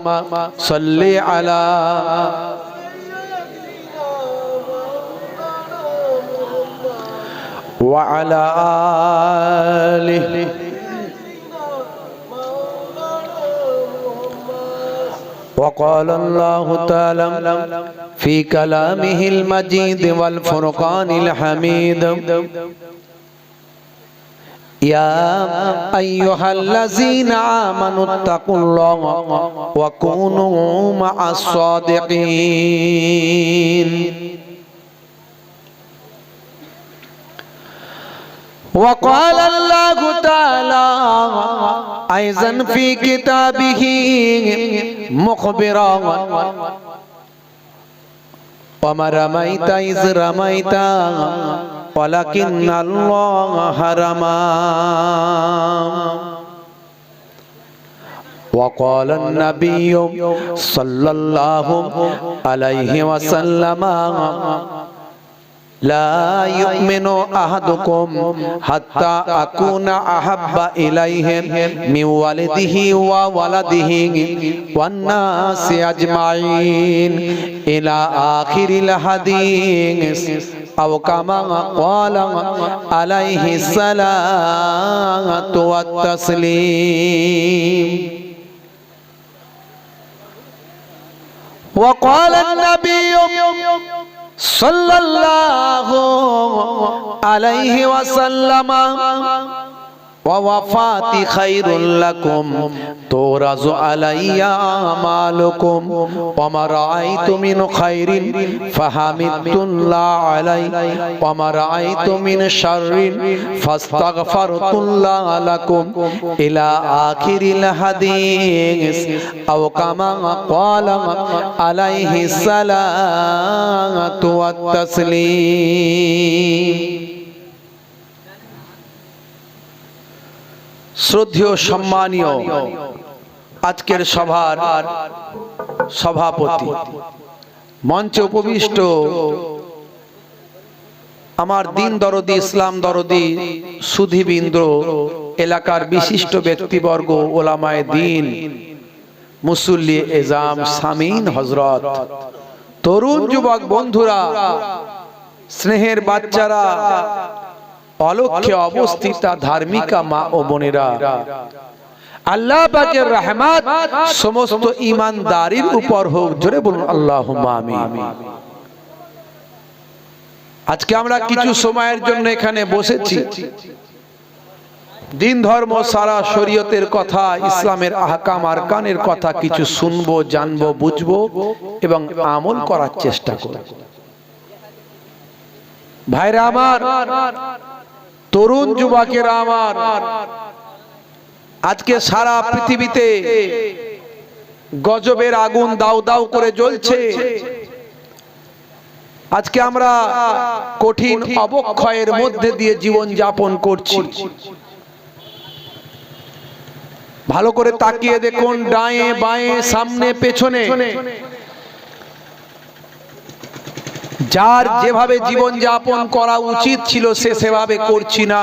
اللهم صل على وعلى آله وقال الله تعالى في كلامه المجيد والفرقان الحميد. يا أيها الذين آمنوا اتقوا الله وكونوا مع الصادقين وقال الله تعالى أيضا في كتابه مخبرا وما رميت إذ رميت ولكن الله رمى وقال النبي صلى الله عليه وسلم لا يؤمن أحدكم حتى أكون أحب إليه من والده وولده والناس أجمعين إلى آخر الحديث أو كما قال عليه الصلاة والتسليم. وقال النبي صلى الله عليه وسلم ওয়াফাতি খাইরুল লাকুম তুরাজু আলাইয়া আমালুকুম ওয়া মা রাআইতু মিন খাইরিন ফাহামিদুল্লাহ আলাই ওয়া মা রাআইতু মিন শাররিন ফাস্তাগফারতুল্লাহ লাকুম ইলা আখিরিল হাদিস আও কামা ক্বালা আলাইহি সালাতু ওয়াত তাসলিম শ্রদ্ধেয়, সম্মানীয় আজকের সভার সভাপতি। মঞ্চে উপবিষ্ট আমার দিন দরদি, ইসলাম দরদি সুধীবিন্দ্র এলাকার বিশিষ্ট ব্যক্তিবর্গ, ওলামায় দিন, মুসল্লি এজাম সামিন হজরত তরুণ যুবক বন্ধুরা, স্নেহের বাচ্চারা অলক্ষ্যে অবস্থিতা ধার্মিকা মা ও বোনেরা। আল্লাহ পাকের রহমত সমস্ত ইমানদারির উপর হোক। জোরে বলুন আল্লাহ আজকে আমরা কিছু সময়ের জন্য এখানে বসেছি। দিন ধর্ম সারা শরীয়তের কথা ইসলামের আহকাম আর কানের কথা কিছু শুনব জানব বুঝব এবং আমল করার চেষ্টা করব। ভাইরা আমার তরুণ যুবকেরা আমার আজকে সারা পৃথিবীতে গজবের আগুন দাউ দাউ করে জ্বলছে। আজকে আমরা কঠিন অবক্ষয়ের মধ্যে দিয়ে জীবন যাপন করছি। ভালো করে তাকিয়ে দেখুন, ডায়ে বায়ে, সামনে, পেছনে। যার যেভাবে জীবন যাপন করা উচিত ছিল সে সেভাবে করছি না।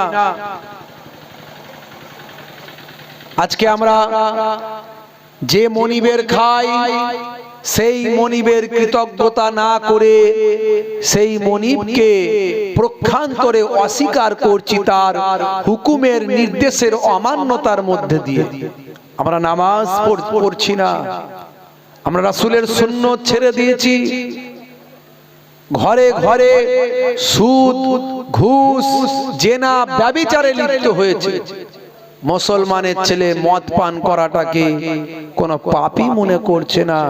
আজকে আমরা যে মনিবের খাই সেই মনিবের কৃতজ্ঞতা না করে সেই মনিবকে প্রক্ষান্তরে অস্বীকার করছি তার হুকুমের নির্দেশের অমান্যতার মধ্যে দিয়ে। আমরা নামাজ পড়ছি না। আমরা রাসুলের শূন্য ছেড়ে দিয়েছি। ঘরে ঘরে সুদ ঘুষ জেনা ব্যবিচারে লিপ্ত হয়েছে। মুসলমানের ছেলে মদ পান করাটাকে কোন পাপি মনে করছে না।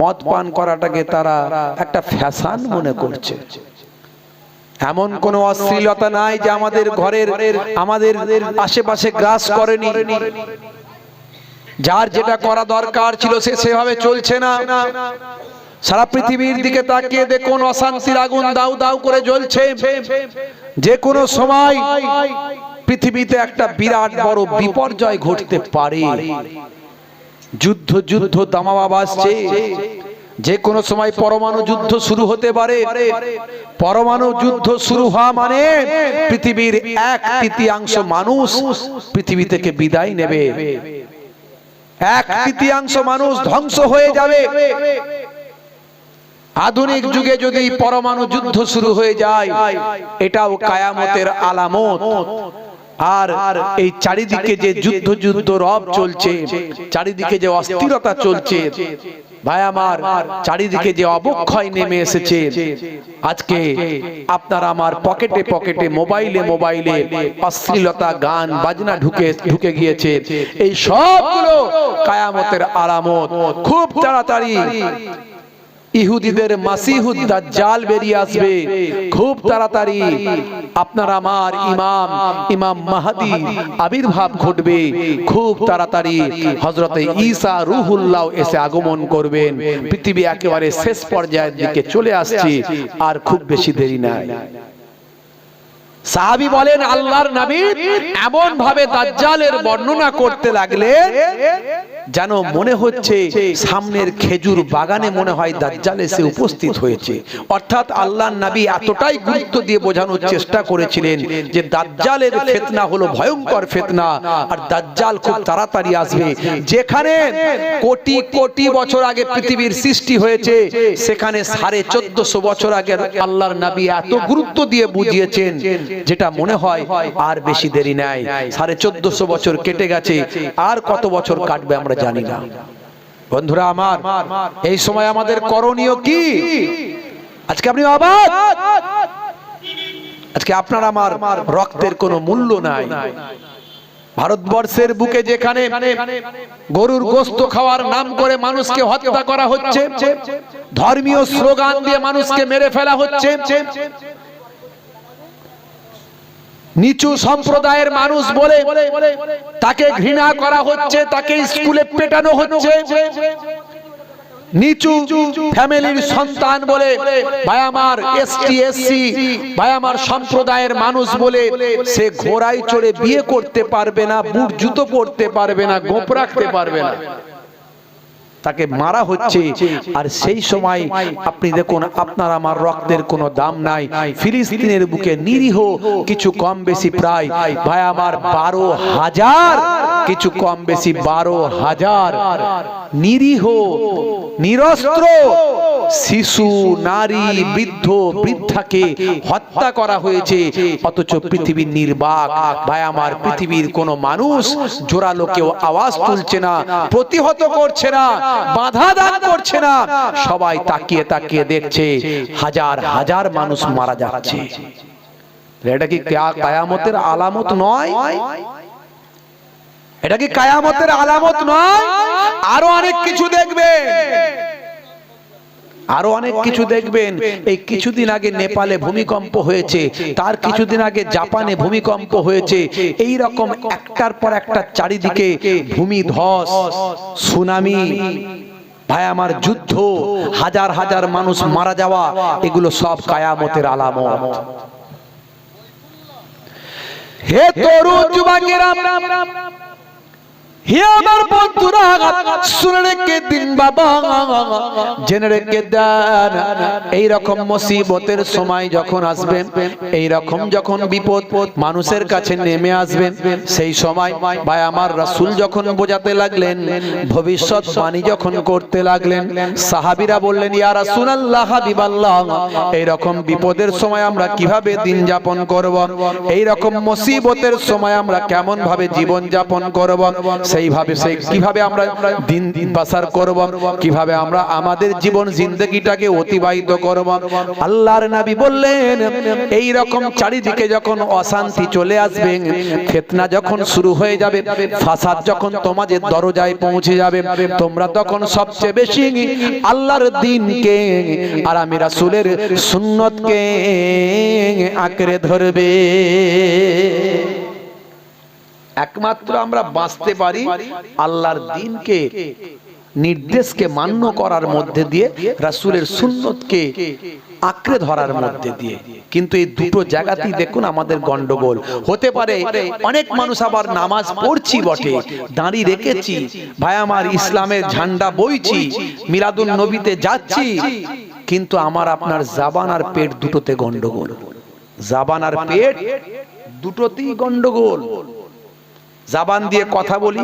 মদ পান করাটাকে তারা একটা ফ্যাশন মনে করছে। এমন কোন অশ্লীলতা নাই যে আমাদের ঘরের আমাদের আশেপাশে গ্রাস করেনি। যার যেটা করা দরকার ছিল সে সেভাবে চলছে না। সারা পৃথিবীর দিকে তাকিয়ে দেখুন, অশান্তির আগুন দাউ দাউ করে জ্বলছে। যে কোনো সময় পৃথিবীতে একটা বিরাট বড় বিপর্যয় ঘটতে পারে। যুদ্ধ যুদ্ধ, দামাবাব আসছে। যে কোনো সময় পরমাণু যুদ্ধ শুরু হতে পারে। পরমাণু যুদ্ধ শুরু হওয়া মানে পৃথিবীর এক তৃতীয়াংশ মানুষ পৃথিবী থেকে বিদায় নেবে। এক তৃতীয়াংশ মানুষ ধ্বংস হয়ে যাবে। আধুনিক যুগে যদি পরমাণু যুদ্ধ শুরু হয়ে যায় এটাও কায়ামতের আলামত। আর এই চারিদিকে যে যুদ্ধ যুদ্ধ রব চলছে চারিদিকে যে অস্থিরতা চলছে ভাই আমার চারিদিকে যে অবক্ষয় নেমে এসেছে। আজকে আপনার আমার পকেটে পকেটে মোবাইলে মোবাইলে অশ্লীলতা গান বাজনা ঢুকে ঢুকে গিয়েছে। এই সবগুলো কায়ামতের আলামত। খুব তাড়াতাড়ি। ইহুদিদের মাসিহুদ দাজ্জাল বেরিয়ে আসবে। খুব তাড়াতাড়ি আপনার আমার ইমাম ইমাম মাহাদি আবির্ভাব ঘটবে। খুব তাড়াতাড়ি হযরতে ঈসা রুহুল্লাহ এসে আগমন করবেন। পৃথিবী একেবারে শেষ পর্যায়ের দিকে চলে আসছে আর খুব বেশি দেরি নাই। সাহাবি বলেন, আল্লাহর নবী এমন ভাবে দাজ্জালের বর্ণনা করতে লাগলে যেন মনে হচ্ছে সামনের খেজুর বাগানে মনে হয় দাজ্জাল এসে উপস্থিত হয়েছে। অর্থাৎ আল্লাহর নবী এতটাই গুরুত্ব দিয়ে বোঝানোর চেষ্টা করেছিলেন যে দাজ্জালের ফিতনা হলো ভয়ঙ্কর ফিতনা, আর দাজ্জাল খুব তাড়াতাড়ি আসবে। যেখানে কোটি কোটি বছর আগে পৃথিবীর সৃষ্টি হয়েছে, সেখানে সাড়ে চোদ্দশো বছর আগে আল্লাহর নবী এত গুরুত্ব দিয়ে বুঝিয়েছেন যেটা মনে হয় আর বেশি দেরি নাই। সাড়ে চোদ্দশো বছর কেটে গেছে, আর কত বছর কাটবে আমরা জানি না। বন্ধুরা আমার, এই সময় আমাদের করণীয় কি? আজকে আপনি অবাক আজকে আপনার আমার রক্তের কোনো মূল্য নাই। ভারতবর্ষের বুকে যেখানে গরুর গোস্ত খাওয়ার নাম করে মানুষকে হত্যা করা হচ্ছে, ধর্মীয় স্লোগান দিয়ে মানুষকে মেরে ফেলা হচ্ছে নিচু সম্প্রদায়ের মানুষ বলে তাকে ঘৃণা করা হচ্ছে, তাকে স্কুলে পেটানো হচ্ছে। নিচু ফ্যামিলির সন্তান বলে, ভাই আমার এসটি এসসি ভাই আমার সম্প্রদায়ের মানুষ বলে সে ঘোড়ায় চড়ে বিয়ে করতে পারবে না, বুট জুতো পরতে পারবে না গোপ রাখতে পারবে না। তাকে মারা হচ্ছে। আর সেই সময় আপনি দেখুন, আপনার আমার রক্তের কোনো দাম নাই। ফিলিস্তিনের বুকে নিরীহ, কিছু কম বেশি প্রায়, ভাই আমার বারো হাজার, কিছু কম বেশি বারো হাজার। নিরীহ, নিরস্ত্র, শিশু, নারী, বৃদ্ধ, বৃদ্ধাকে হত্যা করা হয়েছে। অথচ পৃথিবীর নির্বাক, ভাই আমার পৃথিবীর কোনো মানুষ জোরালো কেউ আওয়াজ তুলছে না, প্রতিহত করছে না। বাধা দান করছে না। সবাই তাকিয়ে তাকিয়ে দেখছে হাজার হাজার মানুষ মারা যাচ্ছে। এটা কি কেয়া- কায়ামতের আলামত নয়? এটা কি কায়ামতের আলামত নয়? আরও অনেক কিছু দেখবে। আরও অনেক কিছু দেখবেন। এই কিছুদিন আগে নেপালে ভূমিকম্প হয়েছে, তার কিছুদিন আগে জাপানে ভূমিকম্প হয়েছে। এই রকম একটার পর একটা চারিদিকে ভূমি ধস, সুনামি, ভাই আমার যুদ্ধ, হাজার হাজার মানুষ মারা যাওয়া, এগুলো সব কায়ামতের আলামত। হে তরুণ যুবকেরা ভবিষ্যৎ বাণী যখন করতে লাগলেন, সাহাবীরা বললেন, ইয়া রাসূলুল্লাহ, হাবিবাল্লাহ এই রকম বিপদের সময় আমরা কীভাবে দিন যাপন করব? এই রকম মুসিবতের সময় আমরা কেমন ভাবে জীবন যাপন করব? সেইভাবে সেই কীভাবে আমরা দিন দিন পাসার করব কীভাবে আমরা আমাদের জীবন জিন্দগিটাকে অতিবাহিত করব। আল্লাহর নবী বললেন এই রকম চারিদিকে যখন অশান্তি চলে আসবে ফিতনা যখন শুরু হয়ে যাবে ফাসাদ যখন তোমাদের দরজায় পৌঁছে যাবে তোমরা তখন সবচেয়ে বেশি আল্লাহর দিনকে আর আমি রাসূলের সুন্নতকে আঁকড়ে ধরবে। একমাত্র আমরা বাঁচতে পারি আল্লাহর দিনকে, নির্দেশকে মান্য করার মধ্যে দিয়ে, রাসূলের সুন্নতকে আঁকড়ে ধরার মধ্যে দিয়ে। কিন্তু এই দুটো জায়গাতেই দেখুন আমাদের গন্ডগোল হতে পারে অনেক মানুষ আবার নামাজ পড়ছি বটে, দাঁড়িয়ে রেখেছি, ভাই আমার ইসলামের ঝান্ডা বইছি মিলাদুল নবীতে যাচ্ছি, কিন্তু আমার আপনার জাবান আর পেট দুটোতে গন্ডগোল জাবান আর পেট দুটোতেই গন্ডগোল জাবান দিয়ে কথা বলি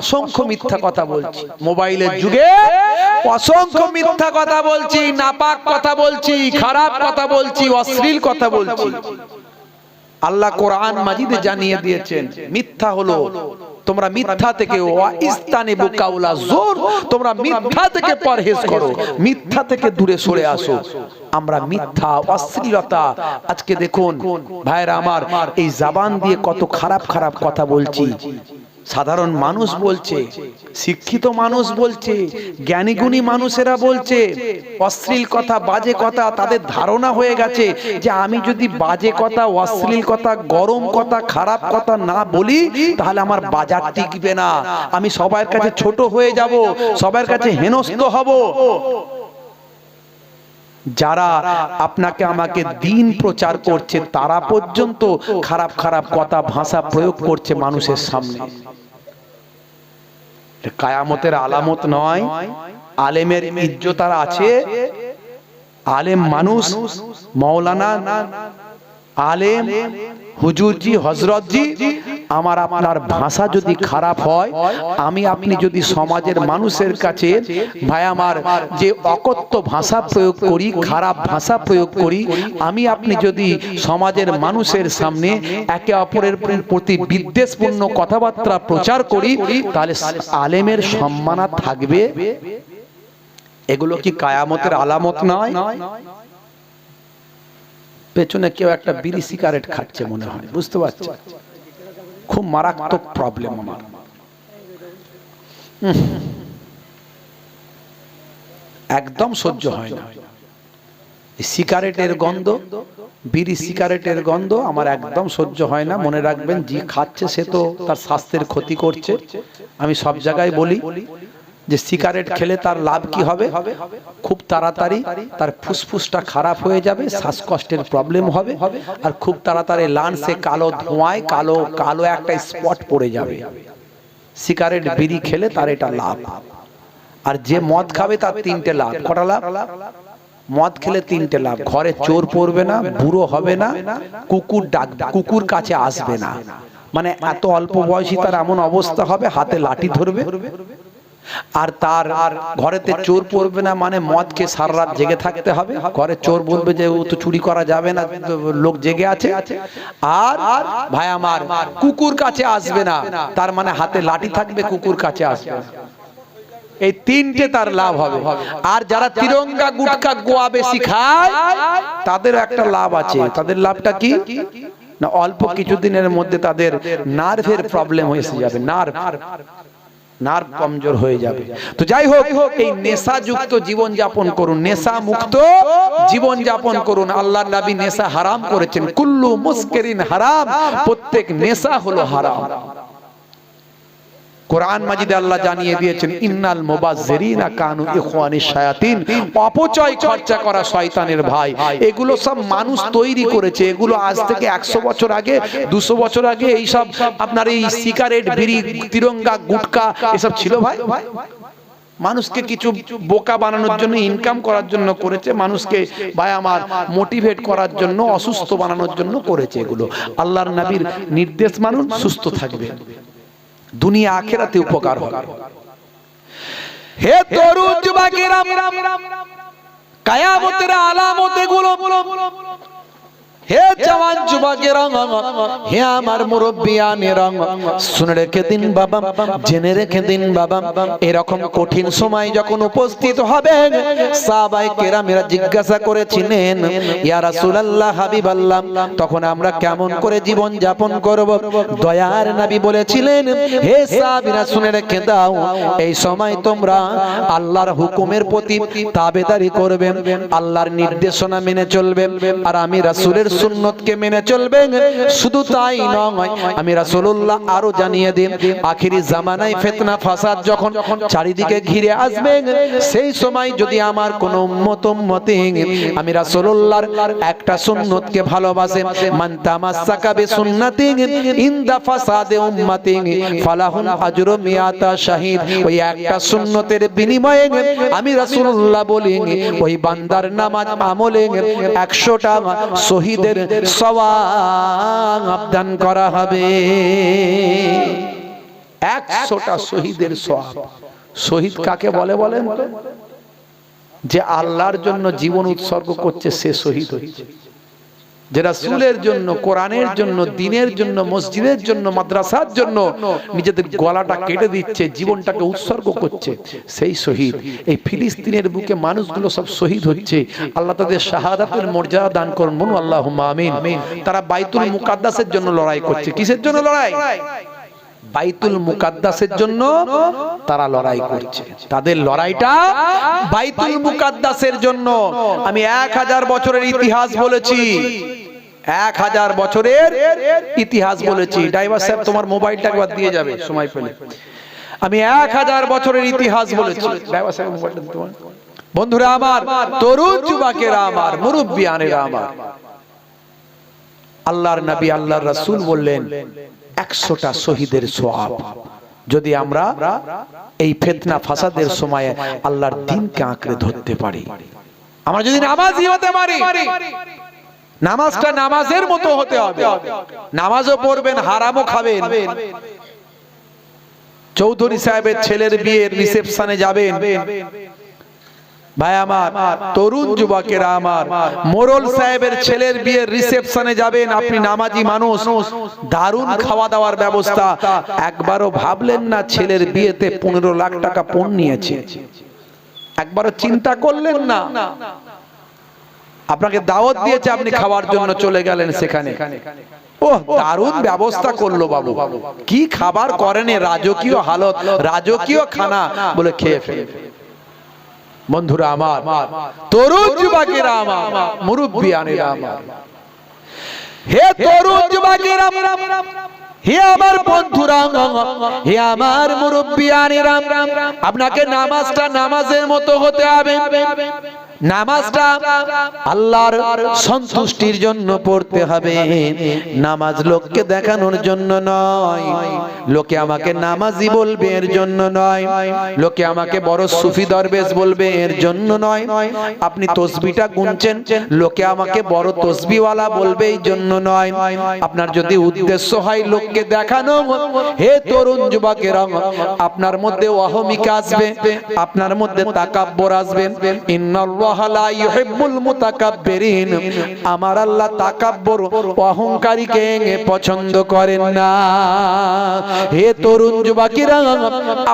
অসংখ্য মিথ্যা কথা বলছি। মোবাইলের যুগে অসংখ্য মিথ্যা কথা বলছি নাপাক কথা বলছি খারাপ কথা বলছি অশ্লীল কথা বলছি। আল্লাহ কোরআন মাজিদে জানিয়ে দিয়েছেন মিথ্যা হলো। তোমরা মিথ্যা থেকে ওয়াইস্তানে বুকাউলা জোর তোমরা মিথ্যা থেকে পরহেজ করো। মিথ্যা থেকে দূরে সরে আসো। আমরা মিথ্যা অশ্লীলতা। আজকে দেখুন ভাইরা আমার এই জাবান দিয়ে কত খারাপ খারাপ কথা বলছি। সাধারণ মানুষ বলছে, শিক্ষিত মানুষ বলছে, জ্ঞানীগুণী মানুষেরা বলছে, অশ্লীল কথা, বাজে কথা তাদের ধারণা হয়ে গেছে যে আমি যদি বাজে কথা, অশ্লীল কথা, গরম কথা, খারাপ কথা না বলি, তাহলে আমার বাজার টিকবে না। আমি সবার কাছে ছোট হয়ে যাব, সবার কাছে হেনস্থ হব। যারা আপনাকে আমাকে দিন প্রচার করছে, তারা পর্যন্ত খারাপ খারাপ কথা, ভাষা প্রয়োগ করছে মানুষের সামনে। কায়ামতের আলামত নয়, আলেমের ইজ্জত আর আছে। আলেম মানুষ, মৌলানা আলেম, হুজুরজি, হজরতজি, আমার আপনার ভাষা যদি খারাপ হয়, আমি আপনি যদি সমাজের মানুষের কাছে, ভাই আমার যে অকথ্য ভাষা প্রয়োগ করি, খারাপ ভাষা প্রয়োগ করি, আমি আপনি যদি সমাজের মানুষের সামনে একে অপরের প্রতি বিদ্বেষপূর্ণ কথাবার্তা প্রচার করি, তাহলে আলেমের সম্মান থাকবে? এগুলো কি কায়ামতের আলামত নয়? পেছনে কেউ একটা বিড়ি সিগারেট খাচ্ছে মনে হয় বুঝতে পারছি খুব মারাত্মক প্রবলেম আমার। একদম সহ্য হয় না। সিগারেটের গন্ধ বিড়ি সিগারেটের গন্ধ আমার একদম সহ্য হয় না। মনে রাখবেন যে খাচ্ছে সে তো তার স্বাস্থ্যের ক্ষতি করছে। আমি সব জায়গায় বলি যে সিগারেট খেলে তার লাভ কি হবে? খুব তাড়াতাড়ি তার ফুসফুসটা খারাপ হয়ে যাবে শ্বাসকষ্টের প্রবলেম হবে আর খুব তাড়াতাড়ি লাঞ্চে কালো ধোঁয়ায় কালো কালো একটা স্পট পড়ে যাবে। সিগারেট বিড়ি খেলে তার এটা লাভ। আর যে মদ খাবে তার তিনটে লাভ। কটা লাভ? মদ খেলে তিনটে লাভ। ঘরে চোর পড়বে না বুড়ো হবে না কুকুর ডাক কুকুর কাছে আসবে না। মানে এত অল্প বয়সী তার এমন অবস্থা হবে হাতে লাঠি ধরবে। আর তার ঘরেতে চোর পড়বে না মানে মদকে সারা রাত জেগে থাকতে হবে। ঘরে চোর বলবে যে ও তো চুরি করা যাবে না লোক জেগে আছে। আর ভাই আমার কুকুর কাছে আসবে না। তার মানে হাতে লাঠি থাকবে কুকুর কাছে আসবে এই তিনটে তার লাভ হবে। আর যারা তিরঙ্গা গুটকা গোয়া বেশি খায় তাদের একটা লাভ আছে। তাদের লাভটা কি? না অল্প কিছুদিনের মধ্যে তাদের নার্ভের প্রবলেম হয়ে যাবে। নার্ভ। নার্ভ কমজোর হয়ে যাবে। তো যাই হোক এই নেশা যুক্ত জীবন যাপন করুন। নেশা মুক্ত জীবন যাপন করুন। আল্লাহ নবী নেশা হারাম করেছেন। কুল্লু মুস্কেরিন হারাম। প্রত্যেক নেশা হলো হারাম। কোরআন মাজিদে আল্লাহ জানিয়ে দিয়েছেন, ইন্নাল মুবাজ্জিরিনা কানু ইখওয়ানিশ শায়াতিন। অপচয় খরচা করা শয়তানের ভাই। এগুলো সব মানুষ তৈরি করেছে। এগুলো আজ থেকে 100 বছর আগে 200 বছর আগে এই সব আপনার এই সিগারেট, বিড়ি, তিরঙ্গা, গুটকা এসব ছিল ভাই? মানুষকে কিছু বোকা বানানোর জন্য ইনকাম করার জন্য করেছে। মানুষকে ভাই আমার মোটিভেট করার জন্য, অসুস্থ বানানোর জন্য করেছে এগুলো। আল্লাহর নবীর নির্দেশ মানুন, সুস্থ থাকবে দুনিয়া আখেরাতে উপকার হবে। হে তরুণ যুবকেরা কায়ামতের আলামত এগুলো হে জওয়ান যুবকেরা হে আমার মুরব্বিয়ানেরা শুনে রেখে দিন বাবা, জেনে রেখে দিন বাবা, এরকম কঠিন সময় যখন উপস্থিত হবে সাহাবাই কেরামেরা জিজ্ঞাসা করেছিলেন, ইয়া রাসূলুল্লাহ, হাবিবাল্লাহ, তখন আমরা কেমন করে জীবন যাপন করব? দয়ার নবী বলেছিলেন, হে সাহাবীরা, শুনে রেখে দাও, এই সময় তোমরা আল্লাহর হুকুমের প্রতি তাবেদারি করবে, আল্লাহর নির্দেশনা মেনে চলবে। আর আমি রাসূলের সুন্নতকে মেনে চলবেন, শুধু তাই নয়, আমি রাসূলুল্লাহ আরও জানিয়ে দিন, আখিরি জামানায় ফিতনা, ফাসাদ যখন চারিদিকে ঘিরে আসবে, সেই সময় যদি আমার কোন উম্মত উম্মতি, আমি রাসূলুল্লাহর একটা সুন্নতকে ভালোবাসে, মান তামাসসাকা বিসুন্নতি, ইনদা ফাসাদে উম্মতি ফালাহুন আজরু মিয়াতা শাহিদ, ওই একটা সুন্নতের বিনিময়ে আমি রাসূলুল্লাহ বলি, ওই বান্দার নামাজ আমলে 100টা শহীদের সওয়াব দান করা হবে। একশোটা শহীদের সওয়াব। শহীদ কাকে বলে বলেন? যে আল্লাহর জন্য জীবন উৎসর্গ করছে, সে শহীদ হচ্ছে যেটা সুলের জন্য, কোরআনের জন্য, দিনের জন্য, মসজিদের জন্য, মাদ্রাসার জন্য নিজেদের গলাটা কেটে দিচ্ছে, জীবনটাকে উৎসর্গ করছে, সেই শহীদ। এই ফিলিস্তিনের বুকে মানুষগুলো সব শহীদ হচ্ছে। আল্লাহ তাদের শাহাদাতের মর্যাদা দান করুন। বলুন আল্লাহ আমিন। তারা বাইতুল মুকাদ্দাসের জন্য লড়াই করছে। কিসের জন্য লড়াই? বাইতুল মুকাদ্দাসের জন্য তারা লড়াই করছে। তাদের লড়াইটা বাইতুল মুকাদ্দাসের জন্য। আমি এক হাজার বছরের ইতিহাস বলেছি। এক হাজার বছরের ইতিহাস বলেছি। ড্রাইভার সাহেব তোমার মোবাইলটা একবার দিয়ে যাবে। সময় পেলে। আমি এক হাজার বছরের ইতিহাস বলেছি। ড্রাইভার সাহেব মোবাইলটা পারেন? বন্ধুরা আমার তরুণ যুবকেরা আমার মুরব্বিয়ানেরা আমার। আল্লাহর নবী আল্লাহর রাসূল বললেন একশোটা শহীদের সোয়াব যদি আমরা এই ফেতনা ফাসাদের সময় আল্লাহর দিনকে আঁকড়ে ধরতে পারি। আমরা যদি নামাজি হতে পারি নামাজটা নামাজের মতো হতে হবে। নামাজও পড়বেন, হারামও খাবেন। চৌধুরী সাহেবের ছেলের বিয়ের রিসেপশনে যাবেন। ভাই আমার, তরুণ যুবকেরা আমার, মোরল সাহেবের ছেলের বিয়ের রিসেপশনে যাবেন, আপনি নামাজি মানুষ, দারুণ খাওয়া দাওয়ার ব্যবস্থা। একবারও ভাবলেন না ছেলের বিয়েতে পনেরো লাখ টাকা পণ নিয়েছে? একবারও চিন্তা করলেন না? আপনাকে দাওয়াত দিয়েছে, আপনি খাওয়ার জন্য চলে গেলেন সেখানে। ও দারুণ ব্যবস্থা করল বাবু। কি খাবার করেন রাজকীয় হালত, রাজকীয় খানা বলে খেয়ে ফেলে বন্ধুরা আমার, তরুণ যুবকেরা আমার মুরব্বিয়ানেরা আমার। হে তরুণ যুবকেরা, হে আমার বন্ধুরা, হে আমার মুরব্বিয়ানেরা আপনাকে নামাজটা নামাজের মতো হতে হবে। নামাজটা আল্লাহর সন্তুষ্টির জন্য পড়তে হবে। নামাজ লোককে দেখানোর জন্য নয়। লোকে আমাকে নামাজি বলবে এর জন্য নয়। লোকে আমাকে বড় সুফি দরবেশ বলবে এর জন্য নয়। আপনি তসবিটা গুনছেন, লোকে আমাকে বড় তসবিওয়ালা বলবে এই জন্য নয়। আপনার যদি উদ্দেশ্য হয় লোককে দেখানো, হে তরুণ যুবকেরা, আপনার মধ্যে অহমিকা আসবে, আপনার মধ্যে তাকাব্বর আসবে। ইন্নাল্লাহ মুতাকাব্বিরিন। আমার আল্লাহ তাকাব্বর পছন্দ করেন না। হে তরুণ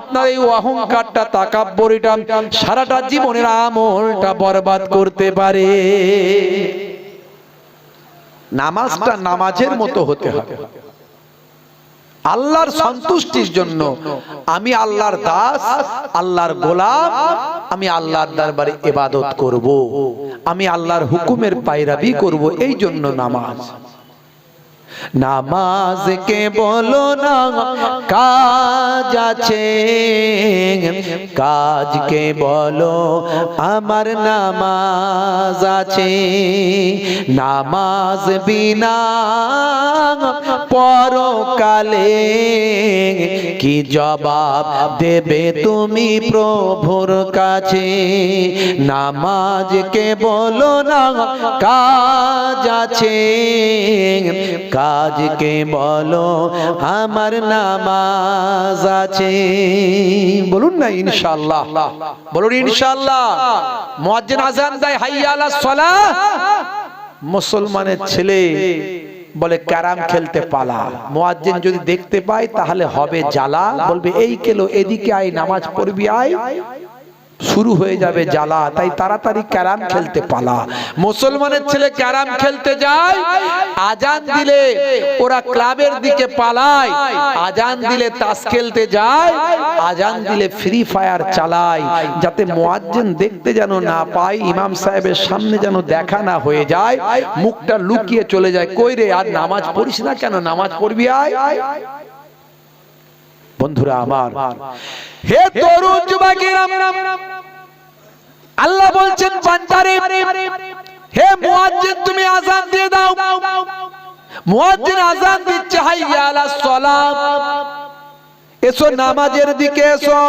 আপনার এই অহংকারটা, তাকাব্বরিটা সারাটা জীবনের আমলটা বরবাদ করতে পারে। নামাজটা নামাজের মতো হতে হবে। আল্লাহর সন্তুষ্টির জন্য আমি আল্লাহর দাস আল্লাহর গোলাপ আমি আল্লাহর দরবারে ইবাদত করব। আমি আল্লাহর হুকুমের পায়রাবি করব এই জন্য নামাজ। নামাজকে বলো না, কাজ আছে। কাজকে বলো, আমার নামাজ আছে। নামাজ বিনা পরকালে কি জবাব দেবে তুমি প্রভুর কাছে? নামাজকে বলো না, কাজ আছে। কাজকে বলো, আমার নামাজ আছে। বলুন না ইনশাআল্লাহ। বলুন ইনশাআল্লাহ। মুয়াজ্জিন আযান দেয়, হাইয়া আলাস সালাহ। মুসলমানের ছেলে বলে, ক্যারাম খেলতে পালা। মুয়াজ্জিন যদি দেখতে পায়, তাহলে হবে জ্বালা। বলবে, এই কেলো এদিকে আয়, নামাজ পড়বি, আয়। শুরু হয়ে যাবে জ্বালা, তাই তাড়াতাড়ি ক্যারাম খেলতে পালা। মুসলমানের ছেলে ক্যারাম খেলতে যায়, আজান দিলে ওরা ক্লাবের দিকে পালায়, আজান দিলে তাস খেলতে যায়, আজান দিলে ফ্রি ফায়ার চালায়, যাতে মুয়াজ্জিন দেখতে যেন না পায়, ইমাম সাহেবের সামনে যেন দেখা না হয়ে যায়, মুখটা লুকিয়ে চলে যায়, কই রে, আর নামাজ পড়িস না কেন? নামাজ পড়বি আয়? বন্ধুরা আমার, হে তরুণ যুবকেরা আল্লাহ বলছেন, বান্দারে, হে মুয়াজ্জিন, তুমি আজান দিয়ে দাও। মুয়াজ্জিন আজান দিচ্ছে, হাইয়া আলাস সালাম। এসো নামাজের দিকে এসো।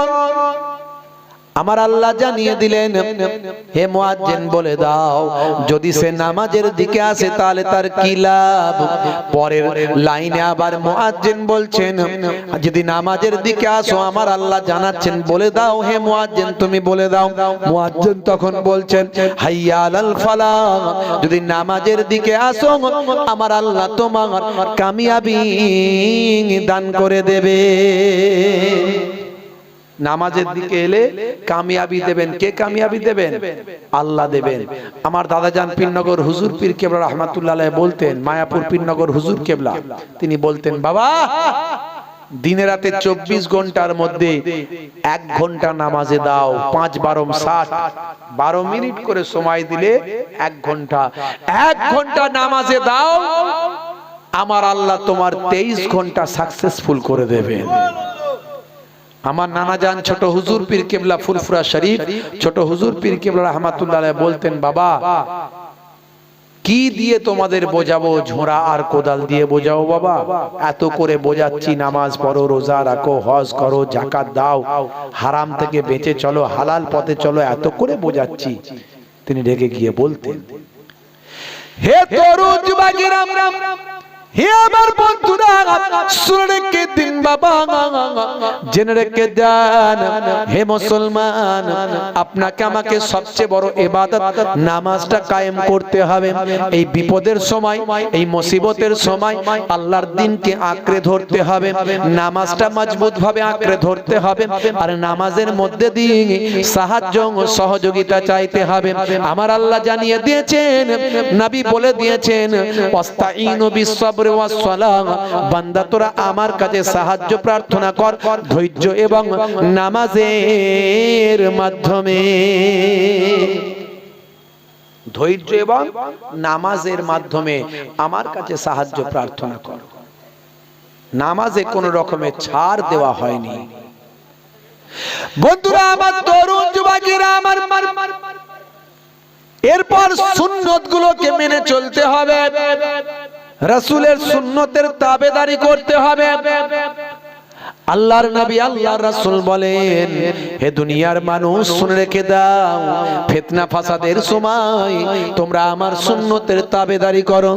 আমার আল্লাহ জানিয়ে দিলেন, হে মুয়াজ্জিন বলে দাও, যদি সে নামাজের দিকে আসে, তাহলে তার কি লাভ? পরের লাইনে আবার মুয়াজ্জিন বলছেন, যদি নামাজের দিকে আসো, আমার আল্লাহ জানাচ্ছেন, বলে দাও, হে মুয়াজ্জিন তুমি বলে দাও। মুয়াজ্জিন তখন বলছেন হাইয়া আলাল ফালাহ যদি নামাজের দিকে আসো, আমার আল্লাহ তোমার কামিয়াবি দান করে দেবে। নামাজের দিকে এলে কামিয়াবি দেবেন। কে কামিয়াবি দেবেন? আল্লাহ দেবেন। আমার দাদা যান পীরনগর হুজুর পীর কেবলা রহমাতুল্লাহ বলতেন মায়াপুর পীরনগর হুজুর কেবলা। তিনি বলতেন বাবা দিনে রাতে চব্বিশ ঘণ্টার মধ্যে এক ঘণ্টা নামাজে দাও পাঁচ বারো ষাট বারো মিনিট করে সময় দিলে এক ঘণ্টা। এক ঘণ্টা নামাজে দাও। আমার আল্লাহ তোমার তেইশ ঘণ্টা সাকসেসফুল করে দেবেন। আমার নানা যান ছোট হুজুর পীর কেবলা ফুরফুরা শরীফ, ছোট হুজুর পীর কেবলা রহমাতুল্লাহ বলতেন, বাবা, কি দিয়ে তোমাদের বোঝাবো? ঝোড়া আর কোদাল দিয়ে বোঝাও বাবা। এত করে বোঝাচ্ছি, নামাজ পড়ো, রোজা রাখো, হজ করো জাকাত দাও। হারাম থেকে বেঁচে চলো, হালাল পথে চলো, এত করে বোঝাচ্ছি। তিনি ডেকে গিয়ে বলতেন, হে তরুণ যুবকেরা হে আমার বন্ধুরা, শুনে দিন বাবা। জেনে রেখে দেন, হে মুসলমান, আপনাকে আমাকে সবচেয়ে বড় এবাদত নামাজটা কায়েম করতে হবে। এই বিপদের সময়, এই মুসিবতের সময় আল্লাহর দিনকে আঁকড়ে ধরতে হবে। নামাজটা মজবুত ভাবে আঁকড়ে ধরতে হবে। আর নামাজের মধ্যে দিয়ে সাহায্য সহযোগিতা চাইতে হবে। আমার আল্লাহ জানিয়ে দিয়েছেন, নবী বলে দিয়েছেন বিসসবর ওয়াস সালাহ বান্দা, তোরা আমার কাছে সাহায্য প্রার্থনা কর, ধৈর্য এবং নামাজের মাধ্যমে। ধৈর্য এবং নামাজের মাধ্যমে আমার কাছে সাহায্য প্রার্থনা কর। নামাজে কোন রকমের ছাড় দেওয়া হয়নি। বন্ধুরা, আমার তরুণ যুবকেরা, আমার এরপর সুন্নত গুলোকে মেনে চলতে হবে। রাসূলের সুন্নতের তাবেদারি করতে হবে। আল্লাহর নবী, আল্লাহর রাসূল বলেন, হে দুনিয়ার মানুষ, শুনে রেখে দাও, ফিতনা ফাসাদের সময় তোমরা আমার সুন্নতের তাবেদারি করো।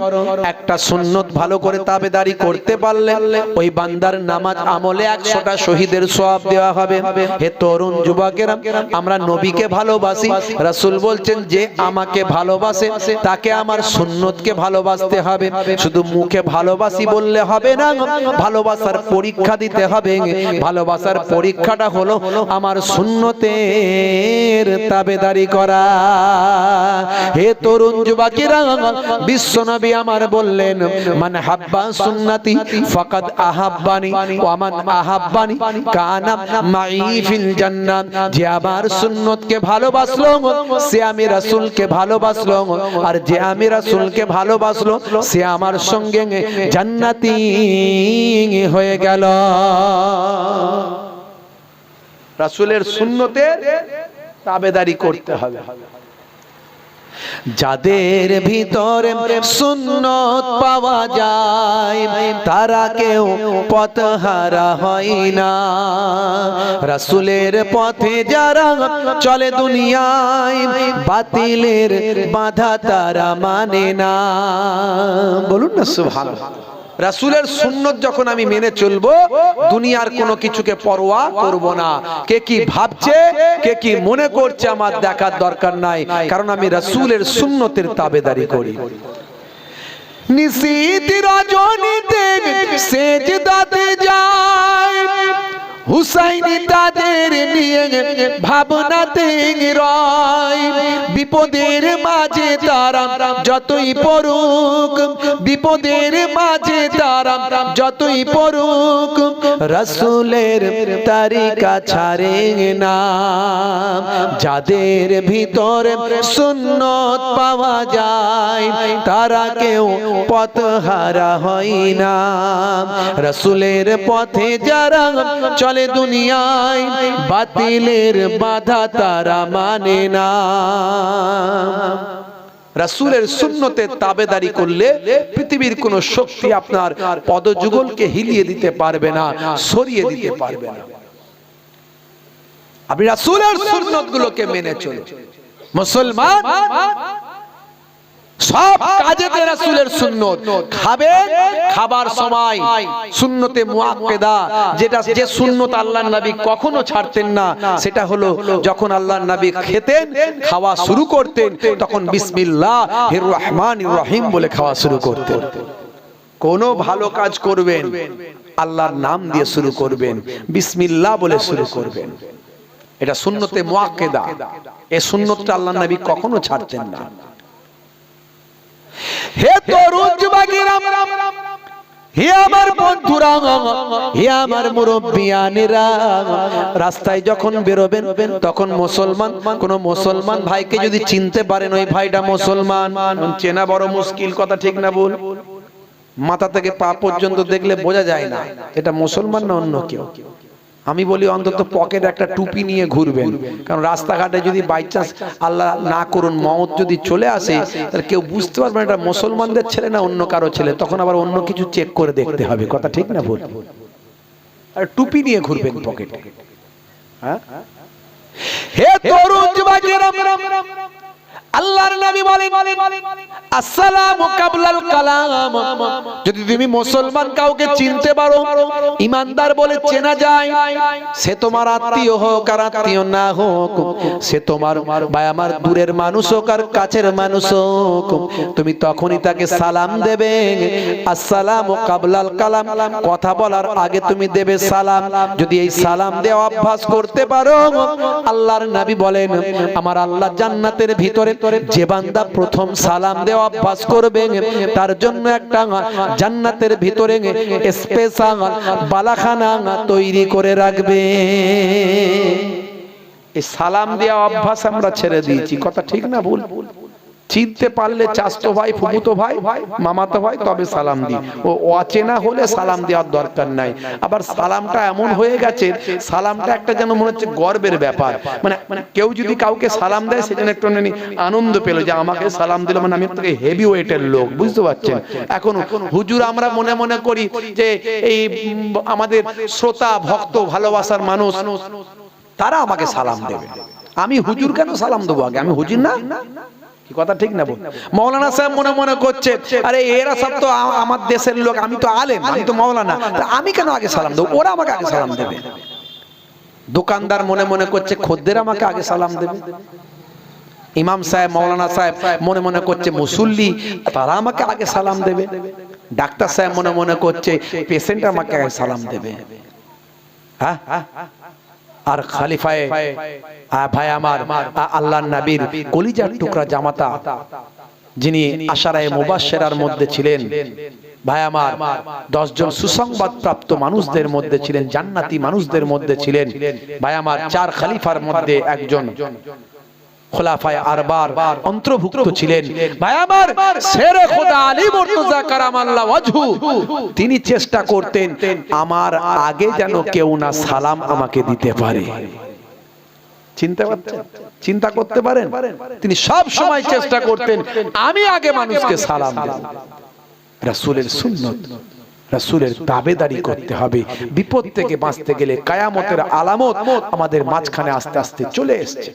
একটা সুন্নত ভালো করে তাবেদারি করতে পারলে ওই বান্দার নামাজ আমলে 100টা শহীদের সওয়াব দেওয়া হবে। হে তরুণ যুবকেরা, আমরা নবীকে ভালোবাসি। রাসূল বলছেন, যে আমাকে ভালোবাসে, তাকে আমার সুন্নতকে ভালোবাসতে হবে। শুধু মুখে ভালোবাসি বললে হবে না, ভালোবাসার পরীক্ষা দিতে হবে। ভালোবাসার পরীক্ষাটা হলো আমার সুন্নতের তাবেদারি করা। হে তরুণ যুবকেরা বিশ্বনবী আমার বললেন মান হাব্বা সুন্নতি ফাকাদ আহাব্বানি ওয়া মান আহাব্বানি কানা মাই ফিল জান্নাত। যে আমার সুন্নতকে ভালোবাসলো সে আমি রাসূলকে ভালোবাসলো। আর যে আমি রাসূলকে ভালোবাসলো সে আমার সঙ্গে জান্নাতি হয়ে গেল। রাসূলের সুন্নতের তাবেদারি করতে হবে। যাদের ভিতরে সুন্নত পাওয়া যায়, তারা কেউ পথহারা হয় না। রাসূলের পথে যারা চলে দুনিয়ায়, বাতিলের বাধা তারা মানে না। বলুন না সুবহানাল্লাহ। রাসূলের সুন্নত যখন আমি মেনে চলবো, দুনিয়ার কোনো কিছুকে পরোয়া করব না। কে কি ভাবছে, কে কি মনে করছে আমার দেখার দরকার নাই, কারণ আমি রাসুলের সুন্নতের তাবেদারি করি। নিশীত রজনীতে সেজদাতে যায় হুসাইনি তাদের নিয়ে ভাবনাতে রয়। বিপদের মাঝে তারা যতই পড়ুক, বিপদের মাঝে তারা যতই পড়ুক, রসুলের তারিকা ছাড়ে না। যাদের ভিতরে সুন্নত পাওয়া যায়, তারা কেউ পথ হারা হয় না। রসুলের পথে যারা চলে দুনিয়ায়, বাতিলের বাধা তারা মানে না। রাসূলের সুন্নতের তাবেদারি করলে পৃথিবীর কোন শক্তি আপনার পদযুগলকে হিলিয়ে দিতে পারবে না, সরিয়ে দিতে পারবে না। আপনি রাসূলের সুন্নত মেনে চলুন মুসলমান সব কাজেতে রাসূলের সুন্নত। খাবে খাবার সময়। সুন্নতে মুআক্কেদা যেটা যে সুন্নত আল্লাহর নবী কখনো ছাড়তেন না সেটা হলো যখন আল্লাহর নবী খেতেন খাওয়া শুরু করতেন তখন বিসমিল্লাহ বিসমিল্লাহির রহমানির রহিম বলে খাওয়া শুরু করতেন। কোন ভালো কাজ করবেন আল্লাহর নাম দিয়ে শুরু করবেন বিসমিল্লাহ বলে শুরু করবেন। এটা সুন্নতে মুআক্কেদা। এই সুন্নতটা আল্লাহর নবী কখনো ছাড়তেন না। হে তরুণ যুবকেরা, হে আমার বন্ধুরা, হে আমার মুরব্বিয়ানেরা, রাস্তায় যখন বেরোবেন, তখন মুসলমান, কোন মুসলমান ভাইকে যদি চিনতে পারেন, ওই ভাইটা মুসলমান। চেনা বড় মুশকিল কথা, ঠিক না বল মাথা থেকে পা পর্যন্ত দেখলে বোঝা যায় না। এটা মুসলমান না অন্য কেউ? আমি বলি অন্তত পকেট একটা টুপি নিয়ে ঘুরবেন। কারণ রাস্তাঘাটে যদি বাই চান্স আল্লাহ না করুন মত যদি চলে আসে, তাহলে কেউ বুঝতে পারবে এটা মুসলমানদের ছেলে না অন্য কারও ছেলে? তখন আবার অন্য কিছু চেক করে দেখতে হবে। কথা ঠিক না ভুল? আর টুপি নিয়ে ঘুরবেন পকেটে। হ্যাঁ? হে তরুণ আল্লাহর নবী বলেন আসসালামু কাবলাল কালাম। যদি তুমি মুসলমান কাউকে চিনতে পারো, ইমানদার বলে চেনা যায়, সে তোমার আত্মীয় হোক আর আত্মীয় না হোক, সে তোমার ভাই আমার দূরের মানুষ হোক আর কাছের মানুষ হোক, তুমি তখনই তাকে সালাম দেবে। আসসালামু কাবলাল কালাম। কথা বলার আগে তুমি দেবে সালাম। যদি এই সালাম দেওয়া অভ্যাস করতে পারো, আল্লাহর নবী বলেন, আমার আল্লাহ জান্নাতের ভিতরে যে বান্দা প্রথম সালাম দেওয়া অভ্যাস করবে তার জন্য একটা জান্নাতের ভিতরে স্পেশাল বালাখানা তৈরি করে রাখবে। এই সালাম দেওয়া অভ্যাস আমরা ছেড়ে দিয়েছি। কথা ঠিক না ভুল। চিনতে পারলে চাস্তো ভাই ফুপুতো ভাই, মামাতো ভাই, তবে সালাম দিই। ও অচেনা হলে সালাম দেওয়ার দরকার নাই। আবার সালামটা এমন হয়ে গেছে, সালামটা একটা যেন মনে হচ্ছে গর্বের ব্যাপার। মানে কেউ যদি কাউকে সালাম দেয় সেজন্য একটু আনন্দ পেল যে আমাকে সালাম দিল মানে আমি থেকে হেভি ওয়েটের লোক, বুঝতে পারছেন? এখন হুজুর আমরা মনে মনে করি যে এই আমাদের শ্রোতা, ভক্ত, ভালোবাসার মানুষ, তারা আমাকে সালাম দেবে। আমি হুজুর কেন সালাম দেবো আগে? আমি হুজুর না? কথা ঠিক না মৌলানা সাহেব মনে মনে করছে, আরে এরা সব তো আমার দেশের লোক, আমি তো আলেম, আমি তো মৌলানা আমি কেন আগে সালাম দেবো? ওরা আমাকে আগে সালাম দেবে। দোকানদার মনে মনে করছে, খদ্দের আমাকে আগে সালাম দেবে। ইমাম সাহেব, মৌলানা সাহেব মনে মনে করছে, মুসল্লি, তারা আমাকে আগে সালাম দেবে। ডাক্তার সাহেব মনে মনে করছে, পেশেন্ট আমাকে আগে সালাম দেবে। হ্যাঁ? আর খালিফায়ে ভাই আমার আল্লাহ নবীর কলিজার টুকরা জামাতা, যিনি আশারায়ে মুবাসেরার মধ্যে ছিলেন। ভাই আমার, দশজন সুসংবাদ প্রাপ্ত মানুষদের মধ্যে ছিলেন, জান্নাতি মানুষদের মধ্যে ছিলেন। ভাই আমার, চার খালিফার মধ্যে একজন। খোলাফায় আরবার অন্তর্ভুক্ত ছিলেন। ভাই আমার শেরে খোদা আলী মুর্তজা কারামাল্লাহ ওয়াজহু। তিনি চেষ্টা করতেন আমার আগে যেন কেউ না সালাম আমাকে দিতে পারে। চিন্তা করতে পারেন? তিনি সব সময় চেষ্টা করতেন আমি আগে মানুষকে সালাম দেব রাসূলের সুন্নত রাসূলের তাবেদারি করতে হবে। বিপদ থেকে বাঁচতে গেলে কায়ামতের আলামত আমাদের মাঝখানে আস্তে আস্তে চলে এসেছে।